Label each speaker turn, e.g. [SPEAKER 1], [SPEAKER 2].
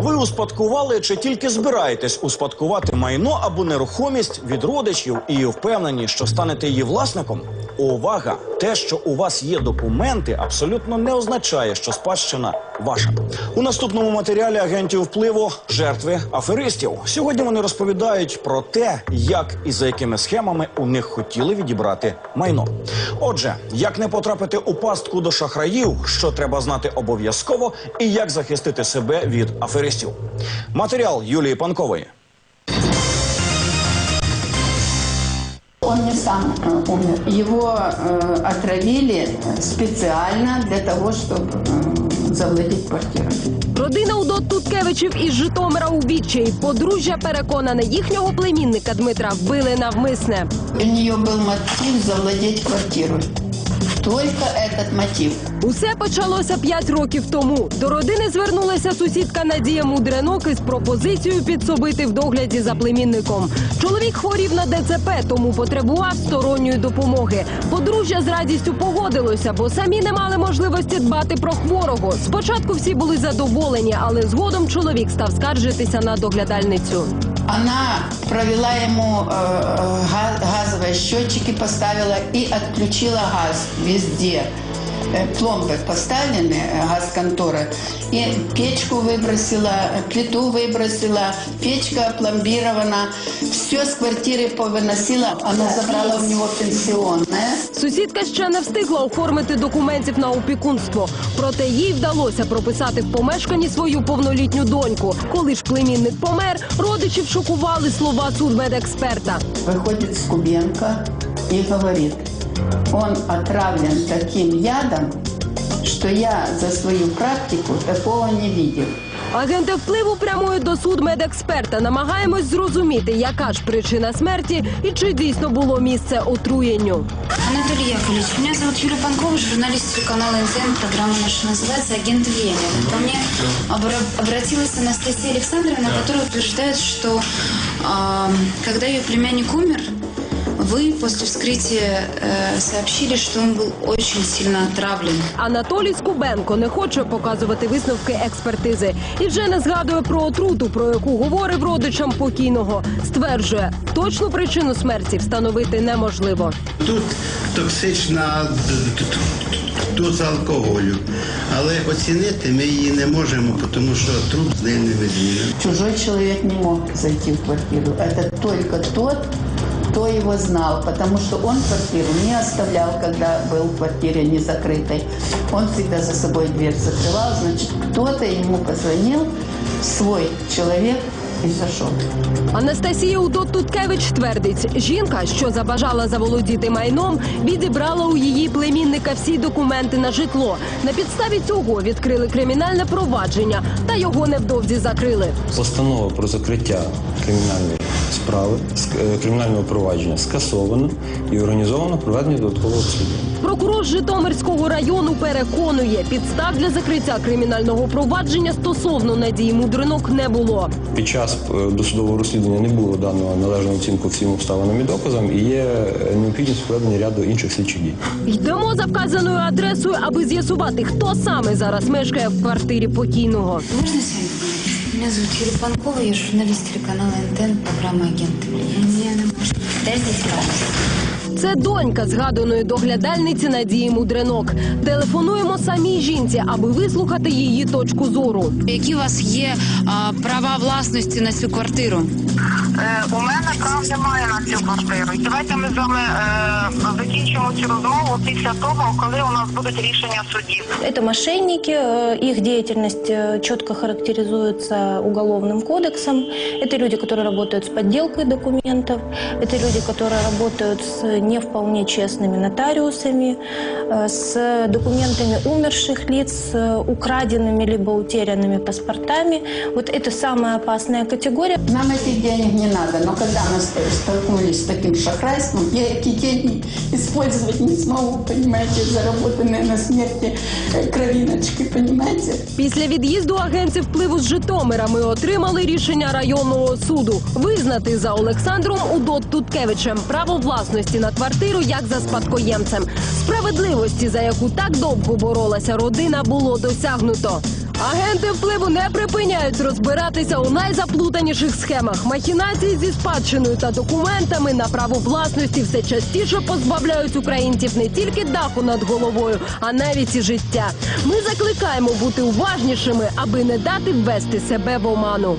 [SPEAKER 1] Ви успадкували чи тільки збираєтесь успадкувати майно або нерухомість від родичів і впевнені, що станете її власником? Увага! Те, що у вас є документи, абсолютно не означає, що спадщина ваша. У наступному матеріалі агентів впливу жертви аферистів. Сьогодні вони розповідають про те, як і за якими схемами у них хотіли відібрати майно. Отже, як не потрапити у пастку до шахраїв, що треба знати обов'язково, і як захистити себе від аферистів. Матеріал Юлії Панкової.
[SPEAKER 2] Он не сам э, умер. Его э, отравили специально для того, чтобы э, завладеть квартирой.
[SPEAKER 3] Родина Удот Туткевичів із Житомира у відчаї. Подружжя переконане, їхнього племінника Дмитра вбили навмисне.
[SPEAKER 2] У нее был мотив завладеть квартирой. Только этот мотив.
[SPEAKER 3] Усе почалося п'ять років тому. До родини звернулася сусідка Надія Мудренок із пропозицією підсобити в догляді за племінником. Чоловік хворів на ДЦП, тому потребував сторонньої допомоги. Подружжя з радістю погодилося, бо самі не мали можливості дбати про хворого. Спочатку всі були задоволені, але згодом чоловік став скаржитися на доглядальницю
[SPEAKER 2] Она провела ему э, э, га- газовые счетчики, поставила и отключила газ везде. Э, Пломбы поставлены, э, газ-конторы, и печку выбросила, э, плиту выбросила, печка опломбирована, все с квартиры повыносила. Она забрала у него пенсионное.
[SPEAKER 3] Сусідка ще не встигла оформити документів на опікунство. Проте їй вдалося прописати в помешканні свою повнолітню доньку. Коли ж племінник помер, родичів шокували слова судмедексперта.
[SPEAKER 2] Выходит Скубенко и говорит, он отравлен таким ядом, что я за свою практику такого не видел.
[SPEAKER 3] Агенти впливу прямують до судмедексперта. Намагаємось зрозуміти, яка ж причина смерті і чи дійсно було місце отруєнню.
[SPEAKER 4] Анатолий Яковлевич, меня зовут Юлия Панкова, журналист телеканала НТН. Программа наша называется «Агент влияния». Ко мне обра- обратилась Анастасия Александровна, которая утверждает, что а, когда ее племянник умер, вы после вскрытия э, сообщили, что он был очень сильно отравлен.
[SPEAKER 3] Анатолій Скубенко не хоче показувати висновки експертизи і вже не згадує про отруту, про яку говорив родичам покійного. Стверджує, точну причину смерті встановити неможливо.
[SPEAKER 5] Тут токсична д- д- доз алкоголю, але оцінити ми її не можемо, тому що труп з нею не видно.
[SPEAKER 2] Чужой человек не мог зайти в квартиру. Это только тот, кто его знал, потому что он квартиру не оставлял, когда был в квартире не закрытой. Он всегда за собой дверь закрывал, значит, кто-то ему позвонил, свой человек, и зашел.
[SPEAKER 3] Анастасія Удот Туткевич твердить, жінка, що забажала заволодіти майном, відібрала у її племінника всі документи на житло. На підставі цього відкрили кримінальне провадження, та його невдовзі закрили.
[SPEAKER 6] Постанова про закриття кримінальної справи ск- е, кримінального провадження скасовано і організовано проведення додаткового розслідування.
[SPEAKER 3] Прокурор Житомирського району переконує, підстав для закриття кримінального провадження стосовно Надії Мудринок не було.
[SPEAKER 6] Під час е, досудового розслідування не було дано належну оцінку всім обставинам і доказам, і є е, необхідність проведення ряду інших слідчих дій.
[SPEAKER 3] Йдемо за вказаною адресою, аби з'ясувати, хто саме зараз мешкає в квартирі покійного.
[SPEAKER 4] Поговорить? Меня зовут Юлия Панкова, я журналист телеканала НТН, программа «Агенты влияния». Пожалуйста.
[SPEAKER 3] Це донька згаданої доглядальниці Надії Мудринок. Телефонуємо самій жінці, аби вислухати її точку зору.
[SPEAKER 4] Які у вас є а, права власності на цю квартиру?
[SPEAKER 7] Е, У мене прав немає на цю квартиру. І давайте ми з вами е, закінчимо цю розмову після того, коли у нас будуть рішення судів.
[SPEAKER 8] Это мошенники, э, их деятельность э, четко характеризуется уголовным кодексом. Это люди, которые работают с подделкой документов, это люди, которые работают с не вполне честными нотариусами, э, с документами умерших лиц, с украденными либо утерянными паспортами. Вот это самая опасная категория.
[SPEAKER 2] Нам этих денег не надо, но когда мы ст- столкнулись с таким шахрайством, я эти деньги использовать не смогу, понимаете, заработанные на смерти э, кровиночки, понимаете?
[SPEAKER 3] Після від'їзду агентів впливу з Житомира ми отримали рішення районного суду визнати за Олександром Удот Туткевичем право власності на квартиру як за спадкоємцем. Справедливості, за яку так довго боролася родина, було досягнуто. Агенти впливу не припиняють розбиратися у найзаплутаніших схемах. Махінації зі спадщиною та документами на право власності все частіше позбавляють українців не тільки даху над головою, а навіть і життя. Ми закликаємо бути уважнішими, аби не дати ввести себе в оману.